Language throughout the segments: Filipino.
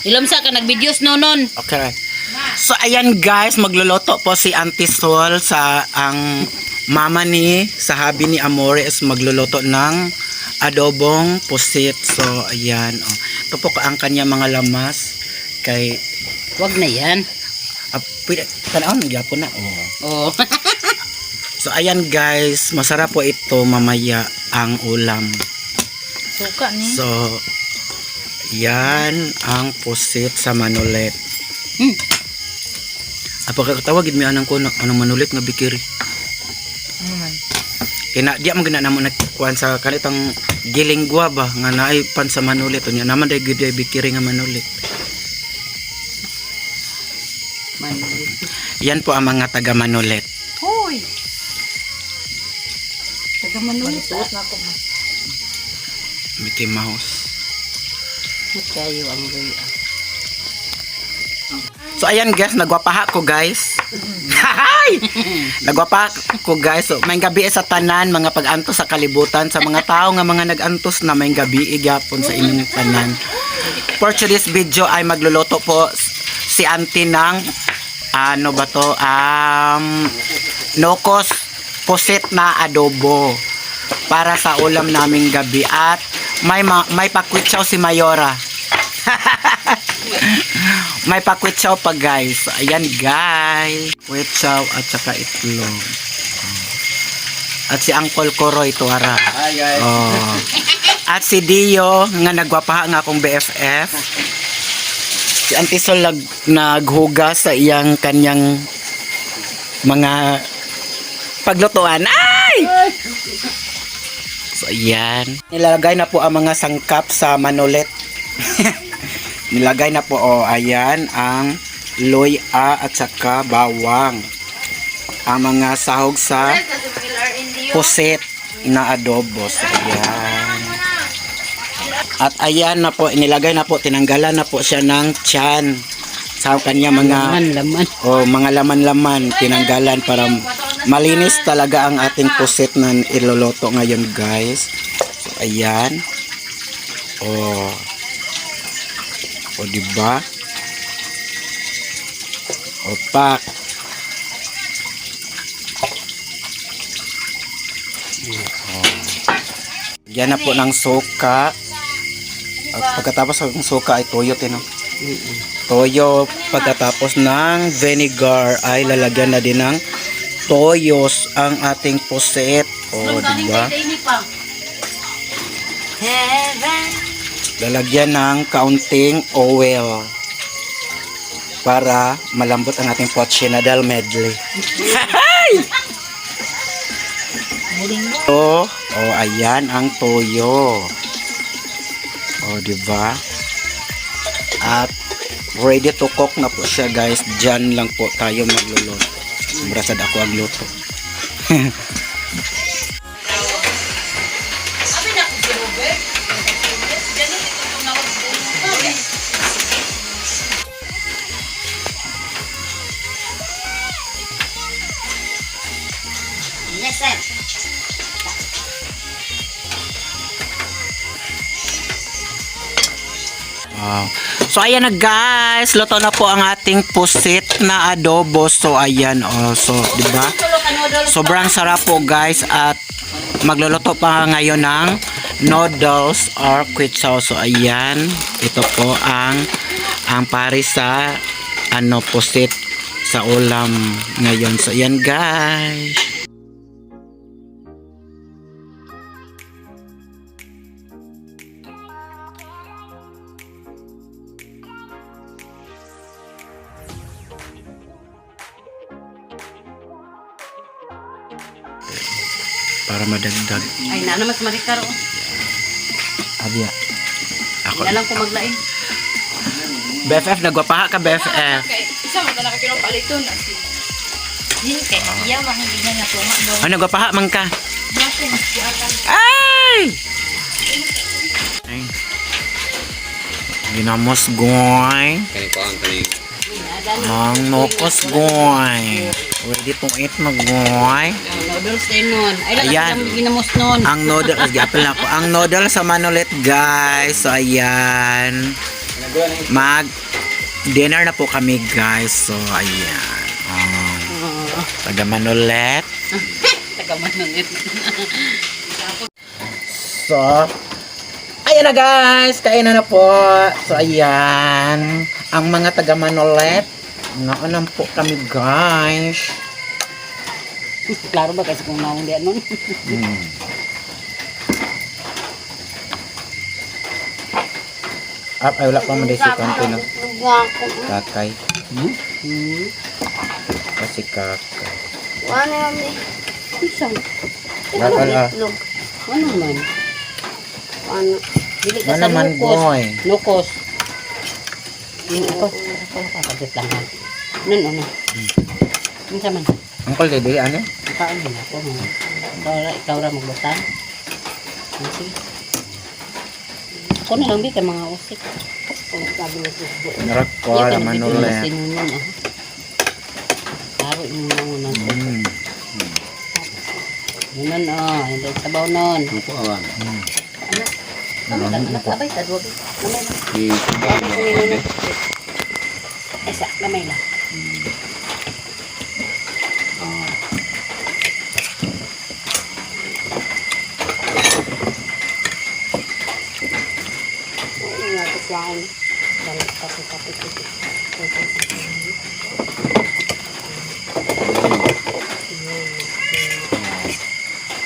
Ilom sa ka nagvideos no nun. Okay. So ayan guys, magluluto po si Auntie Sol sa ang mama ni sa habi ni Amore is magluluto ng adobong pusit. So ayan, oh. Ito po ang kanya mga lamas kay Wag na yan. uh, pwede tanawon gyapon na. Oh. Oh. So ayan guys, masarap po ito mamaya ang ulam. Suka ni. So yan ang pusit sa manulet. Hmm. Apa kakatawag gid mi anang ko anong manulit nga bikiri. Ano man? Kina di man gina namo nagkuan sa kanitang gilinggwa ba nga naay pan sa manulit unya naman day gid bikiri nga manulit. Manulit. Yan po ang mga taga manulit. Hoy. Taga manulit. Mickey Mouse. Kayo ang luya. So ayan guys, nagwapaha ko guys. Hay! nagwapaha ko guys. So may gabi sa tanan, mga pag-antos sa kalibutan sa mga tao nga mga nag-antos na may gabi gyapon sa inyong tanan. For today's video ay magluluto po si auntie ng ano ba to? Um, nokos pusit na adobo para sa ulam naming gabi at may ma- may pakwitsaw si Mayora. May pakwitsaw pa guys. Ayan guys. Kwitsaw at saka itlog. At si Uncle Koroy tuwara. Hi guys. Oh. At si Dio nga nagwapaha nga akong BFF. Si Auntie Sol nag, naghugas sa iyang kanyang mga paglutuan. Ay! So ayan. Nilalagay na po ang mga sangkap sa manulet. Nilagay na po oh, ayan ang loya at saka bawang. Ang mga sahog sa pusit na adobo. So, ayan. At ayan na po, inilagay na po, tinanggalan na po siya ng tiyan sa kanya mga Laman, laman. o mga laman-laman tinanggalan para malinis talaga ang ating pusit na iloloto ngayon guys. So ayan. Oh. O di ba? O pak. Oh. Yan na po ng suka. At pagkatapos ng suka ay toyo tino toyo pagkatapos ng vinegar ay lalagyan na din ng toyos ang ating puset o di ba lalagyan ng kaunting oil para malambot ang ating pochinadal medley so o ayan ang toyo o di ba at ready to cook na po siya guys. Diyan lang po tayo magluluto. Brasad ako ang luto. So ayan na guys, luto na po ang ating pusit na adobo. So ayan oh, so 'di ba? Sobrang sarap po guys at magluluto pa ngayon ng noodles or kwitsaw. So ayan, ito po ang ang pari sa ano pusit sa ulam ngayon. So ayan guys. Madagdag. Ay, na mas marikar oh. Abya. Ako. Yan lang ko maglain. BFF, nagwapaha ka BFF. Okay, isa mo na nakakilong palito na si Din kay iya mga hindi na natuma do. Ano, nagwapaha man ka? Natin, buhatan. Ay! Ay. Ginamos goy. Kani ko ang kani. Ang nokos goy. Ready tong eat na goy. Noodles din nun. Ay, Ayan. ginamos nun. Ang noodle, ay, apel na ako. Ang noodle sa manulit guys. So, ayan. mag dinner na po kami guys. So ayan. Oh, taga Manolet. Taga manulit. So, ayan na guys, kainan na po. So, ayan, ang mga taga Manolet, naanan po kami guys. Klaro ba kasi kung naong diyan nun? Hmm. Up, ay wala pa mo dahil si Kanto na kakay. Hmm. Kasi kakay. Ano yung may Isang. Wala wala. Ano man? Ano? Dili ka Ano sa man nukos. boy? Nukos. Yung ito. Ako nakakabit lang ha. Nun ano? Ano sa man? Ang kul dede ano? Mo na ako. Ikaw ra, ikaw ra magbutan. Ah, Sige. Ako na lang di kay mga usik. Ang sabi ng Facebook. Narak ko Iya, la kan, video na Manolet. sinunan, ah. Klaro yung mga unan. Hmm. Yunan, ah. Yung dahil sabaw nun. Lupa awan. Hmm. Lang, nakabay sa duwag. Lamay lang. Ay, sa, lamay lang. Ano nga ito sa akin? Dahil kasi kapit ito.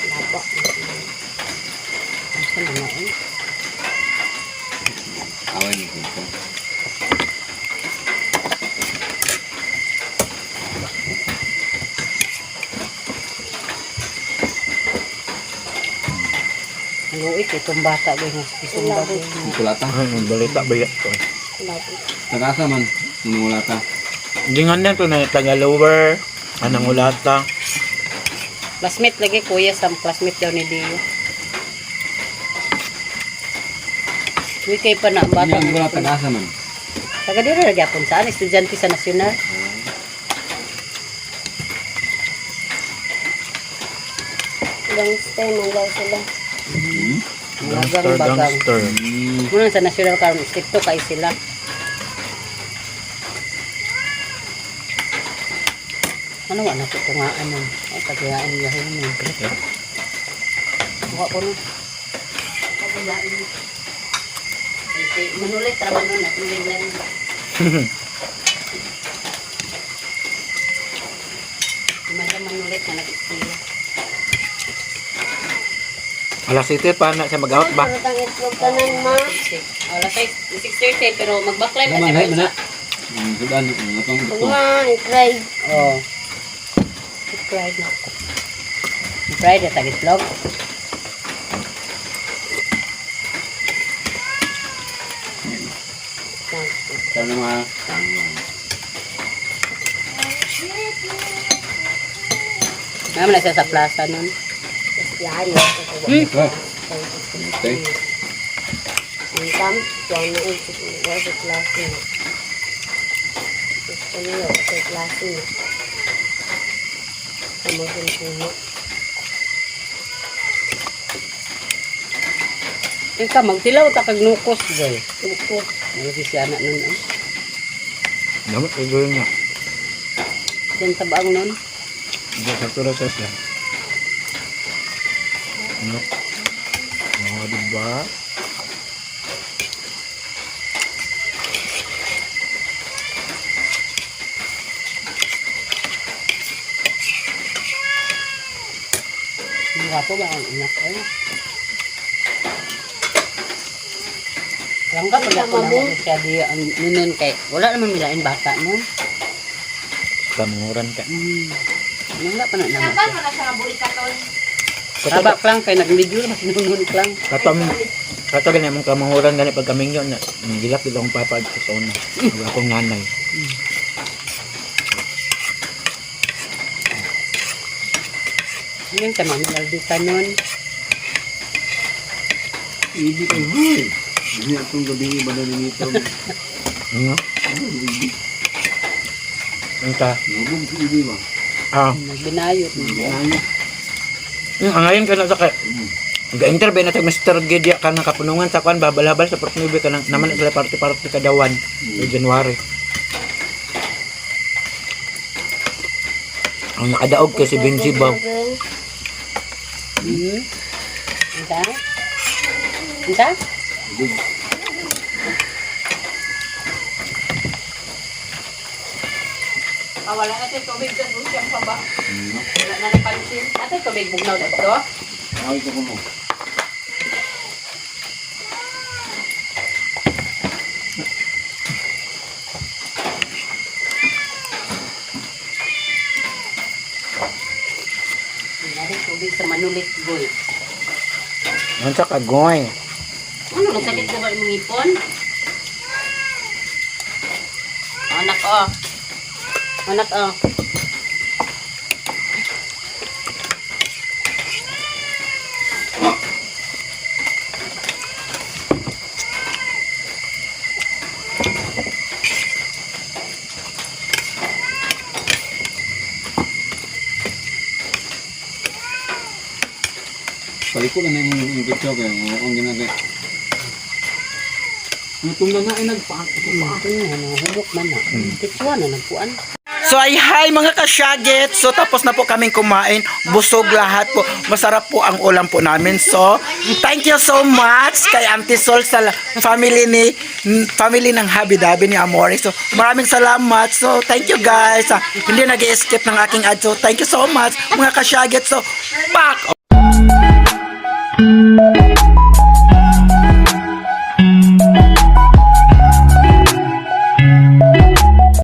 Laba. Asa na na, eh. awan ni ko. Ang luik, itong bata yung isumba ko. Kulata. Ang balita ko. Laba. Tagasa man nungulata. Gingan na to na taga lower. Anang ulata. Classmate lagi, kuya, sa classmate daw ni Dio. Uy, kayo pa na ang bata. Ang tagasa man. Taga dito na gyapon saan? Estudyante sa nasyonal. Gangster man daw sila. Bagang bagang. gangster. Hmm. Muna sa nasyonal karon stricto kay sila. Ano nga na ito nga ano? Ay, pagkiraan niya yun. Buka ko na. Pagkiraan niya. Manulit, trabaho na. Tuloy na rin. Mada manulit na nag-istiya. Alas ito pa na siya mag-out ba? Pero tang itlog tanan ma. Tayo, 6.30 pero mag-backlive Naman na hay mana. Hmm, sudan atong Pag ito. ma, i-cried. Oh. Fried na. Fried na tagitlog. Sana ma. Naman na siya sa plaza nun. Yan. Okay. Okay. Kam, yan na isip mo sa klase mo. Gusto niyo sa klase mo. Kamagin puno. Ika, magtilaw ta kag nukos, boy. Tuko. Nalagi si anak nun, eh. Damat siguro niya. Diyan tabaang nun. Hindi sa tura sa siya. Ano? Oh, diba? Ang gapo ba ang anak, eh. Lang ka pala ko Mabing. lang siya di ang nun kay wala naman milain bata nun. Kamunguran ka. Hmm. Wala pa na naman. Tabak lang kay nag-video mas nunun lang. Katam, kato ganyan mong kamanguran gani pag kaming yun na nagilap ito akong papa sa una. Wala akong nanay. Ngayon sa mga naldikan nun. Hindi ko hoy. Ini atong gabi ba na nito. Ano? Ang ta. Ibi ba. Ah, Nagbinayot. Ano? Yung angayon ka na sa kay. Ga-interview na tag Mr. Gedia ka ng kapunungan sa kwan babal-habal sa Portnoy ka nang naman sila party-party kadawan sa January. Ang nakadaog kay si Benji Baw. Hmm. Isa? Isa? Wala natin tubig sa Rusian pa ba? Wala na napansin. Natin tubig bugnaw na ito. Ay, ito ko mo. Tubig sa manulit goy. Ang sa kagoy. Ano, masakit ko ba yung ngipon? Anak, oh. Anak, oh. Paliko na yung kaya mo ang ginagay. Ano itong na ay nagpaak. Ano, ano, humok man na. Titswa na, nagpuan. So ay hi mga kasyagit. So tapos na po kaming kumain. Busog lahat po. Masarap po ang ulam po namin. So thank you so much kay Auntie Sol sa family ni family ng Habi Dabi ni Amore. So maraming salamat. So thank you guys. Ah, hindi nag skip ng aking ad. So thank you so much mga kasyagit. So pak!